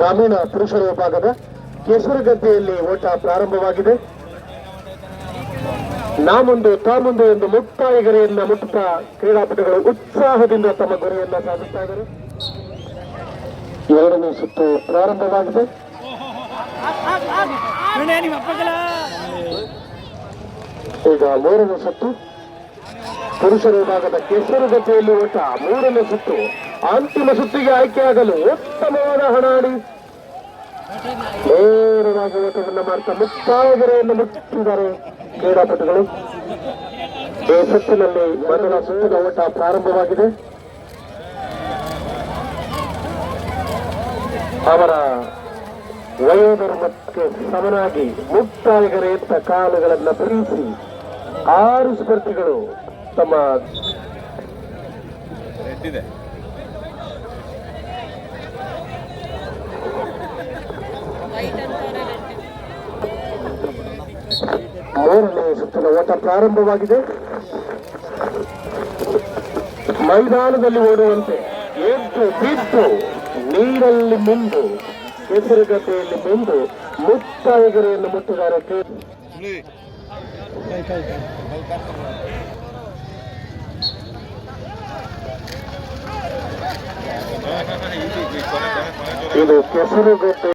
ಗ್ರಾಮೀಣ ಪುರುಷರ ವಿಭಾಗದ ಕೇಸರಗದ್ದೆಯಲ್ಲಿ ಓಟ ಪ್ರಾರಂಭವಾಗಿದೆ. ನಾ ಮುಂದು ತಾ ಮುಂದೆ ಎಂದು ಮುಕ್ತಾಯ ಗರಿಯನ್ನ ಮುಟ್ಟುತ್ತಾ ಕ್ರೀಡಾಪಟುಗಳು ಉತ್ಸಾಹದಿಂದ ತಮ್ಮ ಗುರಿಯನ್ನ ಸಾಧಿಸ್ತಾ ಇದ್ದಾರೆ. ಎರಡನೇ ಸುತ್ತು ಪ್ರಾರಂಭವಾಗಿದೆ. ಈಗ ಮೂರನೇ ಸುತ್ತು. ಪುರುಷರ ವಿಭಾಗದ ಕೆಸರುಗದ್ದೆಯಲ್ಲಿ ಓಟ ಮೂರನೇ ಸುತ್ತು. ಅಂತಿಮ ಸುತ್ತಿಗೆ ಆಯ್ಕೆಯಾಗಲು ಉತ್ತಮವಾದ ಹಣಾಡಿ ನೇರವಾಗಿ ಓಟವನ್ನು ಮಾಡ್ತಾ ಮುಕ್ತಾಯಗೆರೆಯನ್ನು ಮುಟ್ಟಿದ್ದಾರೆ ಕ್ರೀಡಾಪಟುಗಳು. ಈ ಸುತ್ತಿನಲ್ಲಿ ಮೊದಲ ಸುತ್ತಿನ ಓಟ ಪ್ರಾರಂಭವಾಗಿದೆ. ಅವರ ವಯೋಧರ್ಮಕ್ಕೆ ಸಮನಾಗಿ ಮುಕ್ತಾಯಗರೆಯತ್ತ ಕಾಲುಗಳನ್ನು ಪ್ರೀತಿ ಆರು ಸ್ಪರ್ಧಿಗಳು ತಮ್ಮ ಮೂರನೇ ಸುತ್ತಿನ ಓಟ ಪ್ರಾರಂಭವಾಗಿದೆ. ಮೈದಾನದಲ್ಲಿ ಓಡುವಂತೆ ಎದ್ದು ಬಿದ್ದು ನೀರಲ್ಲಿ ಮಿಂದು, ಕೆಸರುಗದ್ದೆಯಲ್ಲಿ ಮಿಂದು ಮುಕ್ತಾಯಗೆರೆಯನ್ನು ಮುಟ್ಟಿದ್ದಾರೆ ಕ್ರೀ- ಸುಳಿ ಇದು ಕೆಸರುಗದ್ದೆ